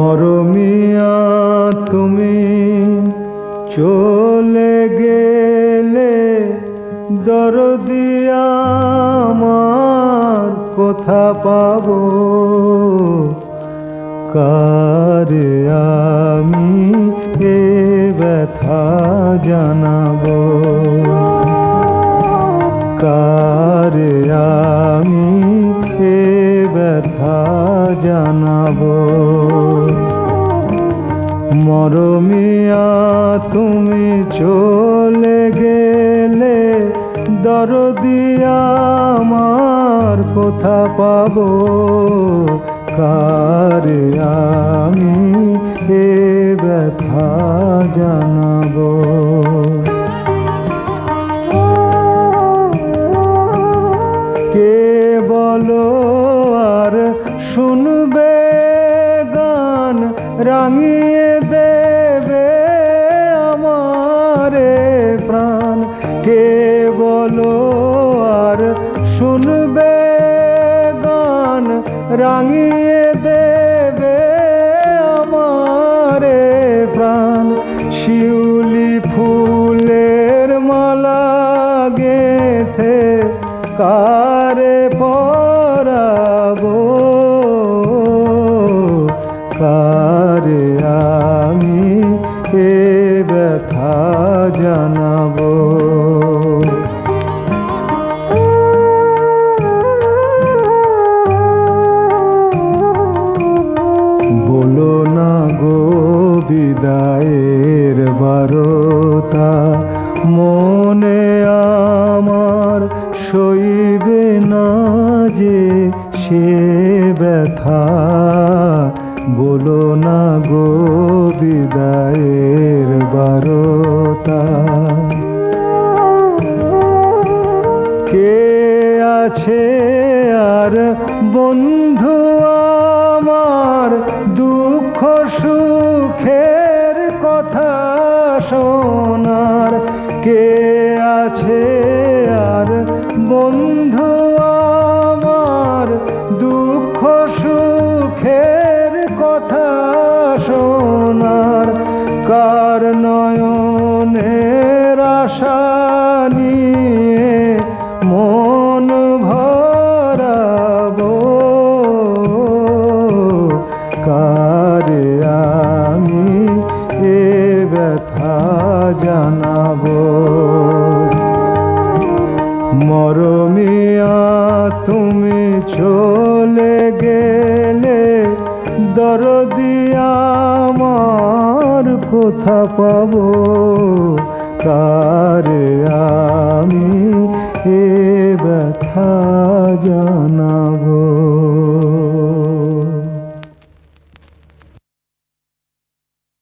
মরমিয়া তুমি চলে গেলে দরদিয়া আমার কোথা পাব? কারে আমি এ ব্যথা জানাব? কারে আমি মরমিয়া, তুমি চলে গেলে দরদিয়া আমার কোথা পাব? কারে আমি এ ব্যথা জানাব? কে বলো আর শুনবে রাঙিয়ে দেবে আমারে প্রাণ। কে বলো আর শুনবে গান? রাঙিয়ে দেবে আমারে প্রাণ। শিউলি ফুলের মালা গেথে কারে পরাবো বলো না গো বিদায়ের বারতা। মনে আমার সইবে না যে সে ব্যথা। বলো না গো বিদায়ের বারতা। কে আছে আর বন্ধু আমার দুঃখ সুখের কথা শোনার। কে আছে আর বন্ধু আমার? দুঃখ সুখের কথা শোনার। কার নয়নের আশা কারে আমি এ ব্যথা জানাব। মরমিয়া তুমি চলে গেলে দরদিয়া আমার কোথা পাব? কারে আমি এ ব্যথা জানাব?